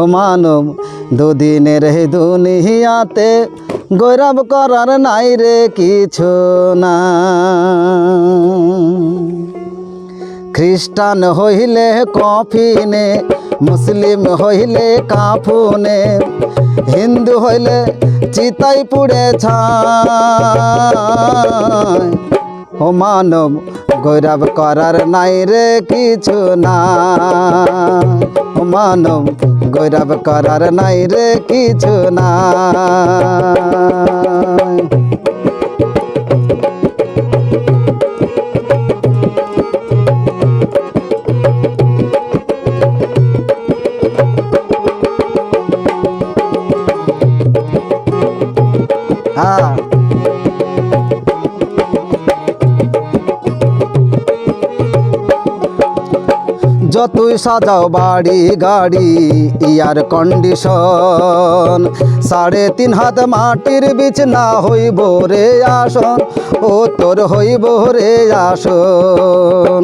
ও মানব, দুদিনের দুনিয়াতে গৌরব করার নাই রে কিছু না। খ্রিস্টান হইলে কফিনে, মুসলিম হইলে কাফুনে, হিন্দু হইলে চিতাই পুড়ে ছায় ও মানব গৌরব করার নাই রে কিছু না। মানব গৌরব করার নাই রে কিছু না। যতই সাজাও বাড়ি, গাড়ি, ইয়ার কন্ডিশন সাড়ে তিন হাত মাটির বিচ না হইব রে আসন, ও তোর হইব রে আসন।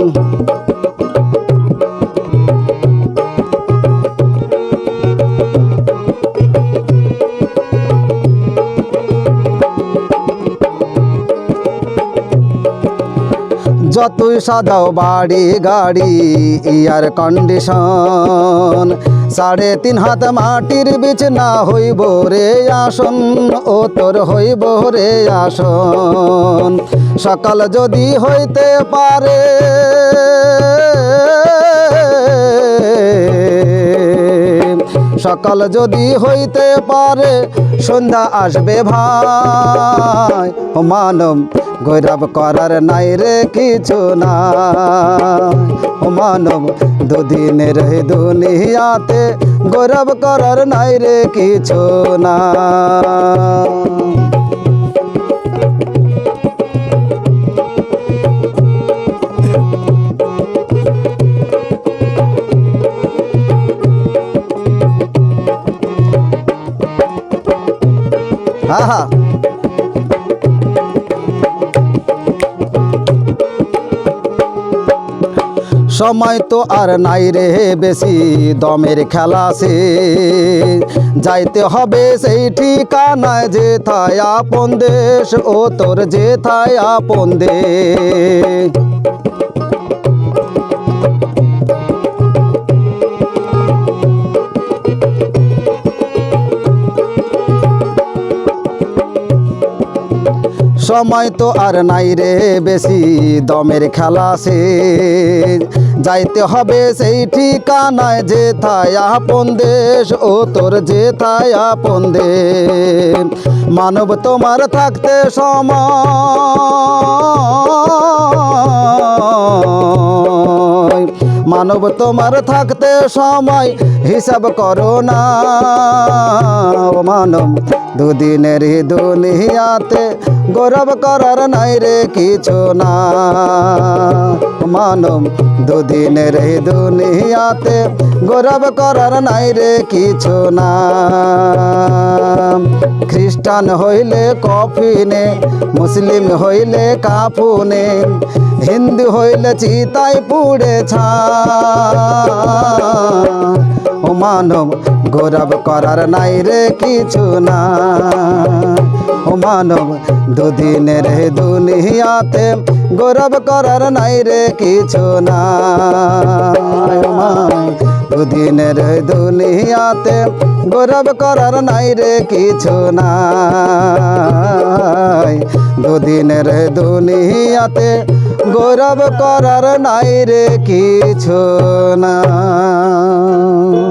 যতই সাজাও বাড়ি, গাড়ি ইয়ার কন্ডিশন সাড়ে তিন হাত মাটির বিচ না হইব রে আসন, ও তোর হইব রে আসন। সকাল যদি হইতে পারে, সকাল যদি হইতে পারে, সন্ধ্যা আসবে ভাই। মানব গৌরব করার নাই রে কিছু না ও মানব, দুদিনের দুনিয়াতে গৌরব করার নাই রে কিছু না হ্যাঁ সময় তো আর নাই রে বেশি, দমের খেলা সে যাইতে হবে সেই ঠিকানায় যে থায় আপন দেশ ও তোর যে থায় আপন দেশ। সময় তো আর নাই রে বেশি, দমের খেলা সে যাইতে হবে সেই ঠিকানায়, যে থায় আপন দেশ, ও তোর যে থায় আপন দেশ। মানব তোমার থাকতে সময়। মানব তোমার থাকতে সময় হিসাব করো না। মানব, দুদিনের দুনিয়াতে গৌরব করার নাই রে কিছু না। মানব, দুদিনের দুনিয়াতে গৌরব করার নাই রে কিছু না। খ্রিস্টান হইলে কফিনে, মুসলিম হইলে কাফুনে, হিন্দু হইলে চিতাই পুড়ে ছা ও মানব গৌরব করার নাই রে কিছু না। ও মানব দুদিনের দুনিয়াতে গৌরব করার নাই রে কিছু না। দুদিনের দুনিয়াতে গৌরব করার নাই রে কিছু না। দুদিনের দুনিয়াতে গৌরব করার নাই রে কিছু না।